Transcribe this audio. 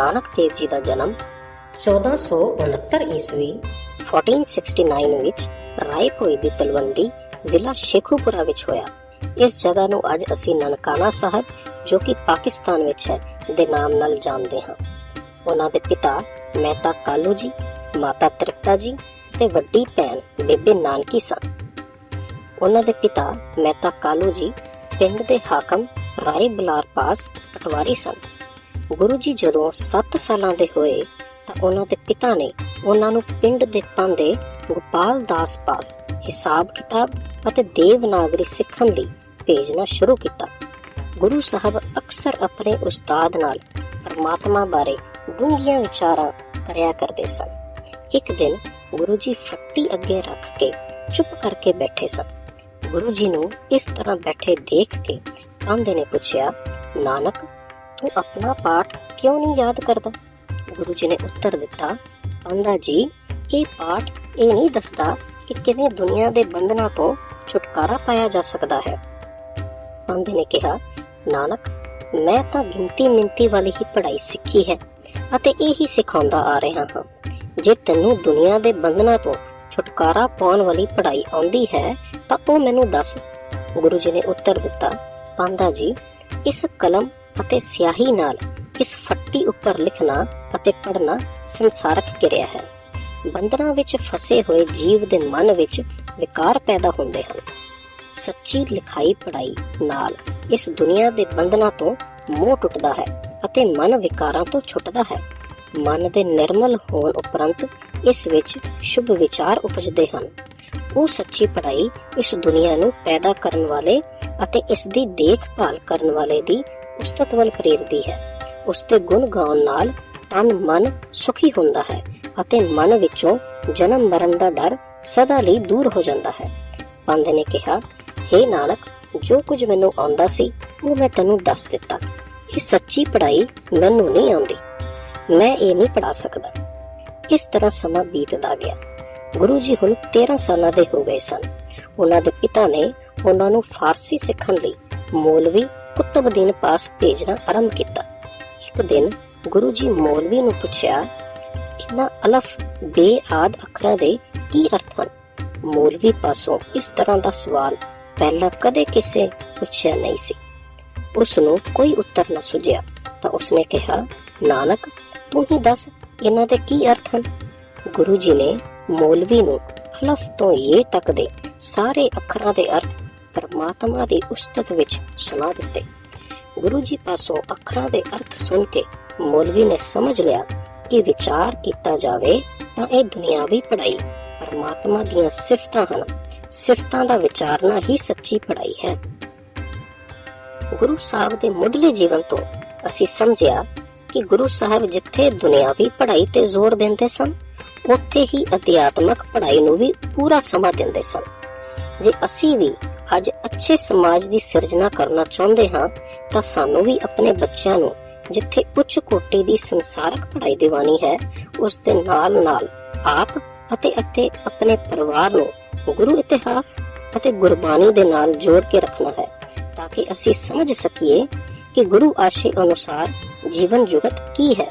ਨਾਨਕ ਦੇਵ ਜੀ ਦਾ ਜਨਮ 1469 ਈਸਵੀ 1469 ਵਿੱਚ ਰਾਏਪੁਰ ਦੀ ਤਲਵੰਡੀ ਜ਼ਿਲ੍ਹਾ ਸ਼ੇਖੂਪੁਰਾ ਵਿੱਚ ਹੋਇਆ। ਇਸ ਜਗ੍ਹਾ ਨੂੰ ਅੱਜ ਅਸੀਂ ਨਨਕਾਣਾ ਸਾਹਿਬ, ਜੋ ਕਿ ਪਾਕਿਸਤਾਨ ਵਿੱਚ ਹੈ, ਦੇ ਨਾਮ ਨਾਲ ਜਾਣਦੇ ਹਾਂ। ਉਹਨਾਂ ਦੇ ਪਿਤਾ ਮਹਿਤਾ ਕਾਲੂ ਜੀ, ਮਾਤਾ ਤ੍ਰਿਪਤਾ ਜੀ ਤੇ ਵੱਡੀ ਭੈਣ ਬੇਬੇ ਨਾਨਕੀ ਸਨ। ਉਹਨਾਂ ਦੇ ਪਿਤਾ ਮਹਿਤਾ ਕਾਲੂ ਜੀ ਪਿੰਡ ਦੇ ਹਾਕਮ ਰਾਏ ਬਲਾਰ ਪਾਸ ਪਟਵਾਰੀ ਸਨ। ਗੁਰੂ ਜੀ ਜਦੋਂ 7 ਸਾਲਾਂ ਦੇ ਹੋਏ ਤਾਂ ਉਹਨਾਂ ਦੇ ਪਿਤਾ ਨੇ ਉਹਨਾਂ ਨੂੰ ਪਿੰਡ ਦੇ ਪੰਦੇ ਗੋਪਾਲ ਦਾਸ ਪਾਸ ਹਿਸਾਬ ਕਿਤਾਬ ਅਤੇ ਦੇਵਨਾਗਰੀ ਸਿੱਖਣ ਲਈ ਭੇਜਣਾ ਸ਼ੁਰੂ ਕੀਤਾ। ਗੁਰੂ ਸਾਹਿਬ ਅਕਸਰ ਆਪਣੇ ਉਸਤਾਦ ਨਾਲ ਪਰਮਾਤਮਾ ਬਾਰੇ ਡੂੰਘੀਆਂ ਵਿਚਾਰਾਂ ਕਰਿਆ ਕਰਦੇ ਸਨ। ਇੱਕ ਦਿਨ ਗੁਰੂ ਜੀ ਫੱਟੀ ਅੱਗੇ ਰੱਖ ਕੇ ਚੁੱਪ ਕਰਕੇ ਬੈਠੇ ਸਨ। ਗੁਰੂ ਜੀ ਨੂੰ ਇਸ ਤਰ੍ਹਾਂ ਬੈਠੇ ਦੇਖ ਕੇ ਕੰਦੇ ਨੇ ਪੁੱਛਿਆ, ਨਾਨਕ ਤੂੰ ਆਪਣਾ ਪਾਠ ਕਿਉਂ ਨਹੀਂ ਯਾਦ ਕਰਦਾ? ਗੁਰੂ ਜੀ ਨੇ ਉੱਤਰ ਦਿੱਤਾ ਪੰਦਾ ਜੀ, ਇਹ ਪਾਠ ਇਹ ਨਹੀਂ ਦੱਸਦਾ ਕਿ ਕਿਵੇਂ ਦੁਨੀਆ ਦੇ ਬੰਧਨਾਂ ਤੋਂ ਛੁਟਕਾਰਾ ਪਾਇਆ ਜਾ ਸਕਦਾ ਹੈ। ਪੰਦੇ ਨੇ ਕਿਹਾ, ਨਾਨਕ, ਮੈਂ ਤਾਂ ਗਿਣਤੀ ਮਿੰਤੀ ਵਾਲੀ ਹੀ ਪੜ੍ਹਾਈ ਸਿੱਖੀ ਹੈ ਅਤੇ ਇਹ ਹੀ ਸਿਖਾਉਂਦਾ ਆ ਰਿਹਾ ਹਾਂ। ਜੇ ਤੈਨੂੰ ਦੁਨੀਆ ਦੇ ਬੰਧਨਾਂ ਤੋਂ ਛੁਟਕਾਰਾ ਪਾਉਣ ਵਾਲੀ ਪੜ੍ਹਾਈ ਆਉਂਦੀ ਹੈ, ਤਾਂ ਉਹ ਮੈਨੂੰ ਦੱਸ। ਗੁਰੂ ਜੀ ਨੇ ਉੱਤਰ ਦਿੱਤਾ ਪਾਂਦਾ ਜੀ, ਇਸ ਕਲਮ ਅਤੇ ਸਿਆਹੀ ਨਾਲ ਇਸ ਫੱਟੀ ਉੱਪਰ ਲਿਖਣਾ ਅਤੇ ਪੜ੍ਹਨਾ ਸੰਸਾਰਕ ਕਿਰਿਆ ਹੈ। ਬੰਧਨਾਂ ਵਿੱਚ ਫਸੇ ਹੋਏ ਜੀਵ ਦੇ ਮਨ ਵਿੱਚ ਵਿਕਾਰ ਪੈਦਾ ਹੁੰਦੇ ਹਨ। ਸੱਚੀ ਲਿਖਾਈ ਪੜ੍ਹਾਈ ਨਾਲ ਇਸ ਦੁਨੀਆ ਦੇ ਬੰਧਨਾਂ ਤੋਂ ਮੋਹ ਟੁੱਟਦਾ ਹੈ ਅਤੇ ਮਨ ਵਿਕਾਰਾਂ ਤੋਂ ਛੁੱਟਦਾ ਹੈ। ਮਨ ਦੇ ਨਿਰਮਲ ਹੋਣ ਉਪਰੰਤ ਇਸ ਵਿੱਚ ਸ਼ੁਭ ਵਿਚਾਰ ਉਪਜਦੇ ਹਨ। ਉਹ ਸੱਚੀ ਪੜ੍ਹਾਈ ਇਸ ਦੁਨੀਆ ਨੂੰ ਪੈਦਾ ਕਰਨ ਵਾਲੇ ਅਤੇ ਇਸ ਦੀ ਦੇਖਭਾਲ ਕਰਨ ਵਾਲੇ ਦੀ ਉਸਤਤ ਵੱਲ ਪ੍ਰੇਰਦੀ ਹੈ। ਉਸ ਦੇ ਗੁਣ ਗਾਉਣ ਨਾਲ ਤਨ, ਮਨ ਸੁਖੀ ਹੁੰਦਾ ਹੈ ਅਤੇ ਮਨ ਵਿੱਚੋਂ ਜਨਮ ਮਰਨ ਦਾ ਡਰ ਸਦਾ ਲਈ ਦੂਰ ਹੋ ਜਾਂਦਾ ਹੈ। ਪੰਧ ਨੇ ਕਿਹਾ हे ਨਾਨਕ, ਜੋ ਕੁਝ ਮੈਨੂੰ ਆਉਂਦਾ ਸੀ, ਉਹ ਮੈਂ ਤੈਨੂੰ ਦੱਸ ਦਿੱਤਾ। ਇਹ ਸੱਚੀ ਪੜ੍ਹਾਈ ਮੈਨੂੰ ਨਹੀਂ ਆਉਂਦੀ। ਮੈਂ ਇਹ ਨਹੀਂ ਪੜਾ ਸਕਦਾ। ਇਸ ਤਰ੍ਹਾਂ ਸਮਾਂ ਬੀਤਦਾ ਗਿਆ। ਗੁਰੂ ਜੀ ਹੁਣ 13 ਸਾਲਾਂ ਦੇ ਹੋ ਗਏ ਸਨ। ਉਹਨਾਂ ਦੇ ਪਿਤਾ ਨੇ ਉਹਨਾਂ ਨੂੰ ਫਾਰਸੀ ਸਿੱਖਣ ਲਈ ਮੌਲਵੀ ਕੁਤਬਦੀਨ ਪਾਸ ਭੇਜਣਾ ਆਰੰਭ ਕੀਤਾ। ਇੱਕ ਦਿਨ ਗੁਰੂ ਜੀ ਮੌਲਵੀ ਨੂੰ ਪੁੱਛਿਆ, ਇਹਨਾਂ ਅਲਫ, ਬੇ ਅੱਖਰਾਂ ਦੇ ਕੀ ਅਰਥ ਹਨ? ਮੌਲਵੀ ਪਾਸੋਂ ਇਸ ਤਰ੍ਹਾਂ ਦਾ ਸਵਾਲ ਪਹਿਲਾਂ ਕਦੇ ਕਿਸੇ ਪੁੱਛਿਆ ਨਹੀਂ ਸੀ। ਉਸ ਨੂੰ ਕੋਈ ਉੱਤਰ ਨਾ ਸੁਝਿਆ, ਤਾਂ ਉਸਨੇ ਕਿਹਾ, ਨਾਨਕ, ਤੂੰ ਹੀ ਦੱਸ, ਇਹਨਾਂ ਦੇ ਕੀ ਅਰਥ ਹਨ? ਗੁਰੂ ਜੀ ਨੇ ਮੌਲਵੀ ਨੂੰ ਅਲਫ਼ ਤੋਂ ਇਹ ਤੱਕ ਦੇ ਸਾਰੇ ਅੱਖਰਾਂ ਦੇ ਅਰਥ ਪਰਮਾਤਮਾ ਦੀ ਉਸਤਤ ਵਿੱਚ ਸੁਣਾ ਦਿੱਤੇ। ਗੁਰੂ ਜੀ ਪਾਸੋਂ ਅੱਖਰਾਂ ਦੇ ਅਰਥ ਸੁਣ ਕੇ ਮੌਲਵੀ ਨੇ ਸਮਝ ਲਿਆ ਕਿ ਵਿਚਾਰ ਕੀਤਾ ਜਾਵੇ ਤਾਂ ਇਹ ਦੁਨਿਆਵੀ ਪੜ੍ਹਾਈ ਪਰਮਾਤਮਾ ਦੀਆਂ ਸਿਫਤਾਂ ਹਨ। ਸਿਫਤਾਂ ਦਾ ਵਿਚਾਰਨਾ ਹੀ ਸੱਚੀ ਪੜ੍ਹਾਈ ਹੈ। ਗੁਰੂ ਸਾਹਿਬ ਦੇ ਮੁੱਢਲੇ ਜੀਵਨ ਤੋਂ ਅਸੀਂ ਸਮਝਿਆ ਕਿ ਗੁਰੂ ਸਾਹਿਬ ਜਿੱਥੇ ਦੁਨਿਆਵੀ ਪੜ੍ਹਾਈ ਤੇ ਜ਼ੋਰ ਦਿੰਦੇ ਸਨ, ਉੱਥੇ ਹੀ ਅਧਿਆਤਮਕ ਪੜ੍ਹਾਈ ਨੂੰ ਵੀ ਪੂਰਾ ਸਮਾਂ ਦਿੰਦੇ ਸਨ। ਜੇ ਅਸੀਂ ਵੀ ਅੱਜ ਅੱਛੇ ਸਮਾਜ ਦੀ ਸਿਰਜਣਾ ਕਰਨਾ ਚਾਹੁੰਦੇ ਹਾਂ, ਤਾਂ ਸਾਨੂੰ ਵੀ ਆਪਣੇ ਬੱਚਿਆਂ ਨੂੰ ਜਿੱਥੇ ਉੱਚ ਕੋਟੀ ਦੀ ਸੰਸਾਰਕ ਪੜ੍ਹਾਈ ਦਿਵਾਨੀ ਹੈ, ਉਸ ਦੇ ਨਾਲ-ਨਾਲ ਆਪ ਅਤੇ ਅਤੇ ਆਪਣੇ ਪਰਿਵਾਰ ਨੂੰ ਗੁਰੂ ਇਤਿਹਾਸ ਅਤੇ ਗੁਰਬਾਣੀ ਦੇ ਨਾਲ ਜੋੜ ਕੇ ਰੱਖਣਾ ਹੈ, ਤਾਂ ਕਿ ਅਸੀਂ ਸਮਝ ਸਕੀਏ ਕਿ ਗੁਰੂ ਆਸ਼ੇ ਅਨੁਸਾਰ ਜੀਵਨ ਜੁਗਤ ਕੀ ਹੈ।